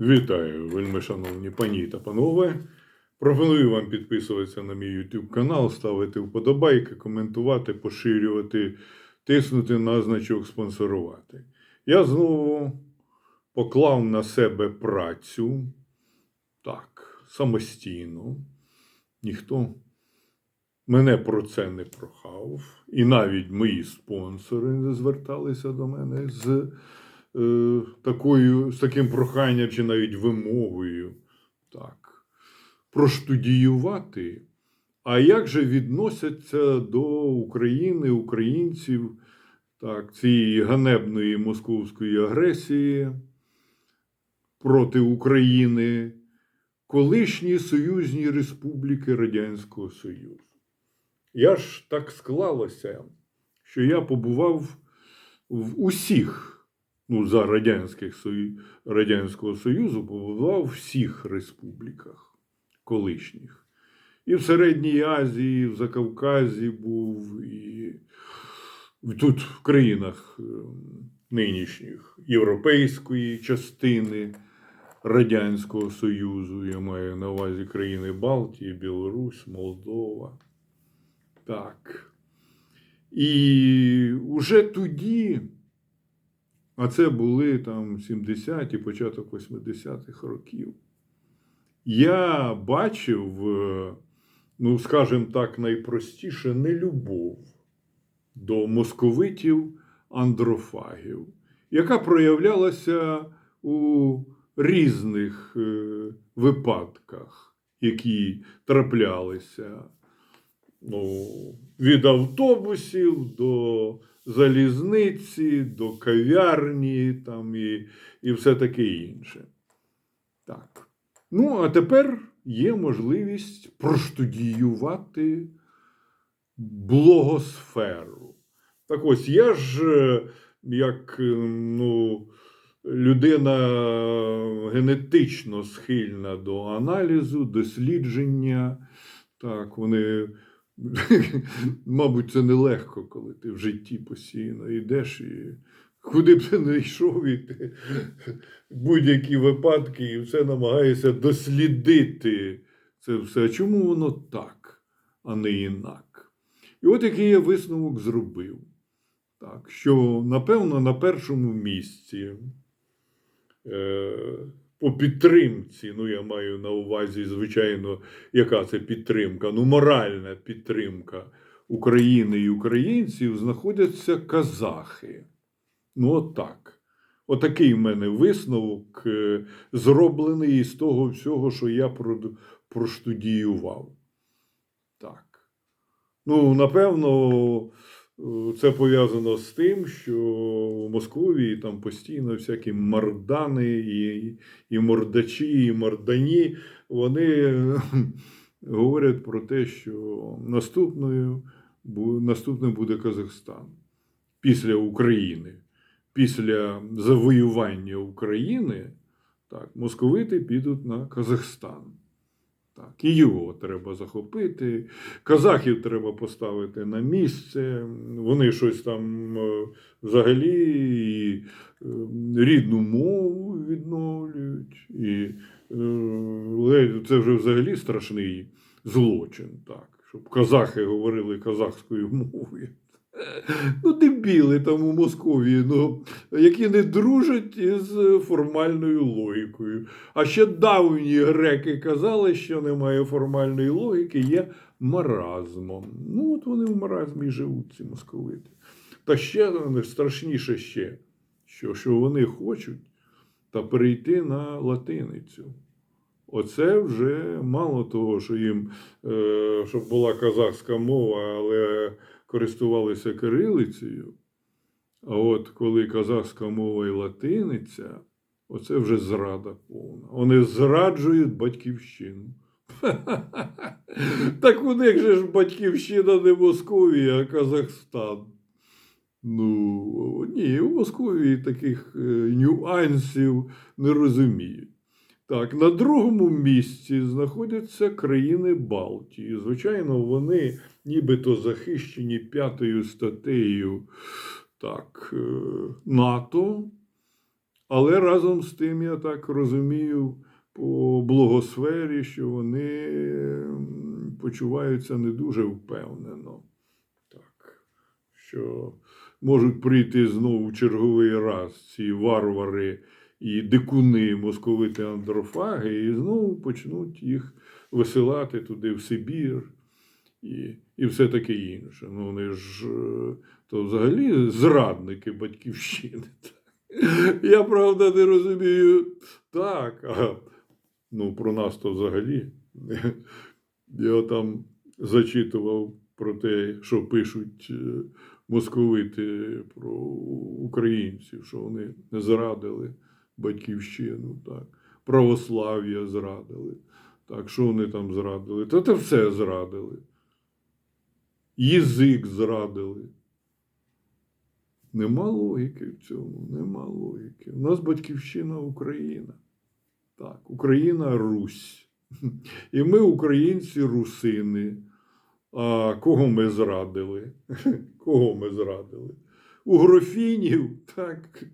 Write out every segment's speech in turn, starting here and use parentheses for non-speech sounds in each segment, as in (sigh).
Вітаю, вельми шановні пані та панове. Пропоную вам підписуватися на мій YouTube канал, ставити вподобайки, коментувати, поширювати, тиснути на значок спонсорувати. Я знову поклав на себе працю так, самостійно. Ніхто мене про це не прохав. І навіть мої спонсори не зверталися до мене з такою, з таким проханням чи навіть вимогою. Так, проштудіювати. А як же відносяться до України, українців, так, цієї ганебної московської агресії проти України, колишні союзні республіки Радянського Союзу? Я ж так склалося, що я побував в усіх, ну, за Радянських Сою... Радянського Союзу, побував в всіх республіках колишніх. І в Середній Азії, і в Закавказі був, і тут в країнах е, нинішніх європейської частини Радянського Союзу, я маю на увазі країни Балтії, Білорусь, Молдова. Так. І вже тоді, а це були там 70-ті, початок 80-х років, я бачив, е, ну, скажімо так, найпростіше, нелюбов до московитів андрофагів, яка проявлялася у різних е, випадках, які траплялися ну, від автобусів до залізниці, до кав'ярні там, і, і все таке інше. Так. Ну, а тепер є можливість проштудіювати блогосферу. Так ось я ж, е, як е, ну, людина генетично схильна до аналізу, дослідження. Так, вони, (laughs) мабуть, це нелегко, коли ти в житті постійно йдеш і куди б ти не йшов, і ти будь-які випадки, і все намагаєшся дослідити це все. Чому воно так, а не інак? І от який я висновок зробив. Так, що, напевно, на першому місці е, по підтримці, ну я маю на увазі, звичайно, яка це підтримка, ну моральна підтримка України і українців, знаходяться казахи. Ну, от так. Отакий в мене висновок, е, зроблений із того всього, що я проштудіював. Так. Ну, напевно, це пов'язано з тим, що в Московії там постійно всякі мардани і, і мордачі, і мордані, вони (laughs) говорять про те, що наступною, наступним буде Казахстан після України. Після завоювання України так, московити підуть на Казахстан. Так, і його треба захопити. Казахів треба поставити на місце. Вони щось там е, взагалі і, е, рідну мову відновлюють. І е, це вже взагалі страшний злочин, так, щоб казахи говорили казахською мовою. Ну, дебіли там у Московії, ну, які не дружать із формальною логікою. А ще давні греки казали, що немає формальної логіки, є маразмом. Ну, от вони в маразмі живуть, ці московити. Та ще ну, страшніше ще, що, що вони хочуть та перейти на латиницю. Оце вже мало того, що їм, е, щоб була казахська мова, але користувалися кирилицею. А от коли казахська мова і латиниця, оце вже зрада повна. Вони зраджують батьківщину. (laughs) Так у них же ж батьківщина не Московія, а Казахстан. Ну, ні, у Московії таких е, нюансів не розуміють. Так, на другому місці знаходяться країни Балтії. Звичайно, вони нібито захищені п'ятою статтею так, е, НАТО, Але разом з тим, я так розумію, по благосфері, що вони почуваються не дуже впевнено. Так, що можуть прийти знову в черговий раз ці варвари і дикуни, московити андрофаги, і знову почнуть їх висилати туди, в Сибір, і, і все таке інше. Ну, вони ж е, то взагалі зрадники батьківщини. (laughs) Я правда не розумію. Так, а ну, про нас то взагалі. (laughs) Я там зачитував про те, що пишуть е, московити про українців, що вони зрадили батьківщину, так. православ'я зрадили. Так, що вони там зрадили? Та це все зрадили. Язик зрадили. Нема логіки в цьому, нема логіки. У нас батьківщина Україна. Так, Україна Русь. І ми, українці, русини. А кого ми зрадили? (laughs) Кого ми зрадили? Угрофінів, так,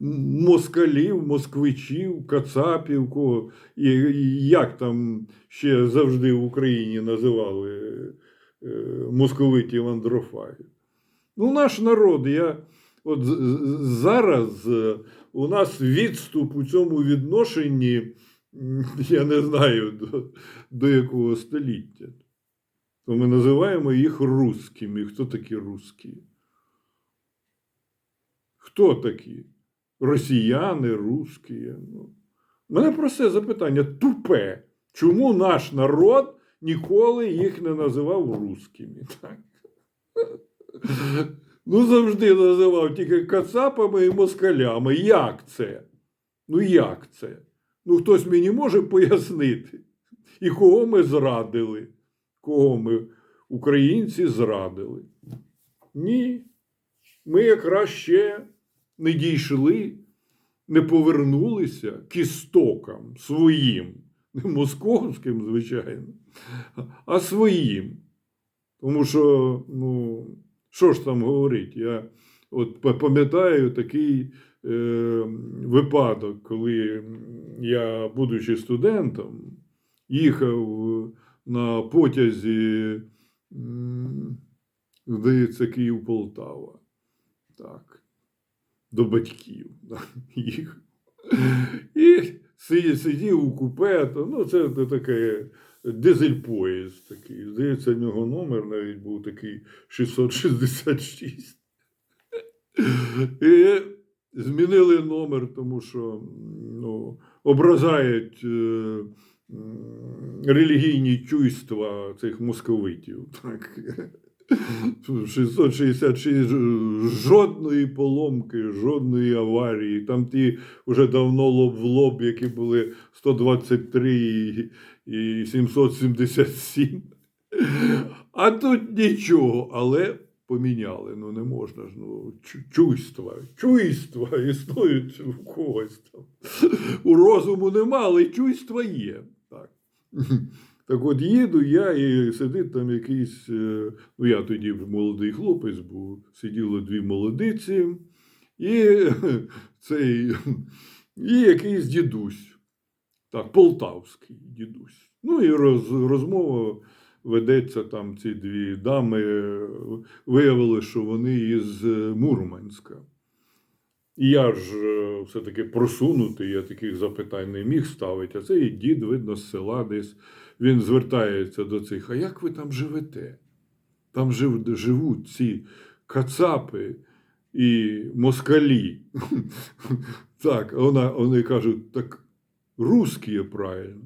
москалів, москвичів, кацапів, кого, і, і як там ще завжди в Україні називали московитів андрофагів. Ну, наш народ, я от зараз е, у нас відступ у цьому відношенні, я не знаю до, до якого століття. То ми називаємо їх русскими. Хто такі русські? Хто такі? Росіяни, русські. Ну. Мене просте запитання тупе. Чому наш народ ніколи їх не називав русскими? Так? Ну, завжди називав тільки кацапами і москалями. Як це? Ну, як це? Ну, хтось мені може пояснити. І кого ми зрадили? Кого ми, українці, зрадили? Ні. Ми якраз ще не дійшли, не повернулися к істокам своїм, не московським, звичайно, а своїм. Тому що, ну, що ж там говорить? Я от пам'ятаю такий е, випадок, коли я, будучи студентом, їхав на потязі, здається, Київ-Полтава. Так, до батьків. (laughs) Їхав. І сидів, у купе, то, ну, це таке дизель-поїзд такий. Здається, в нього номер навіть був такий 666. І змінили номер, тому що ну, ображають е, релігійні чуйства цих московитів. Так. 666 жодної поломки, жодної аварії. Там ті вже давно лоб в лоб, які були 123 і, і 777. А тут нічого, але поміняли. Ну не можна ж. Ну, чуйства. Чуйства існують у когось там. У розуму нема, але чуйства є. Так. Так от їду я і сидить там якийсь, е, ну я тоді молодий хлопець був, сиділи дві молодиці, і (laughs) цей, і якийсь дідусь, так, полтавський дідусь. Ну і роз, розмова ведеться там ці дві дами, е, виявили, що вони із е, Мурманська. І я ж все-таки просунутий, я таких запитань не міг ставити, а цей дід, видно, з села десь він звертається до цих. А як ви там живете? Там жив, живуть ці кацапи і москалі. (laughs) Так, вона, вони кажуть, так русські правильно.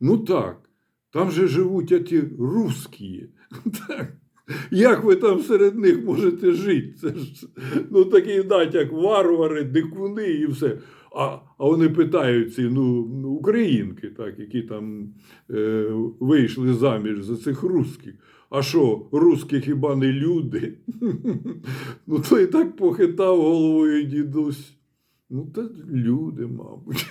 Ну так, там же живуть ті русські. (laughs) Так. Як ви там серед них можете жити? Це ж ну, такий натяк, варвари, дикуни і все. А, а вони питаються, ну, українки, так, які там е, вийшли заміж за цих русських. А що, русські хіба не люди? (laughs) Ну, то і так похитав головою дідусь. Ну, та люди, мабуть.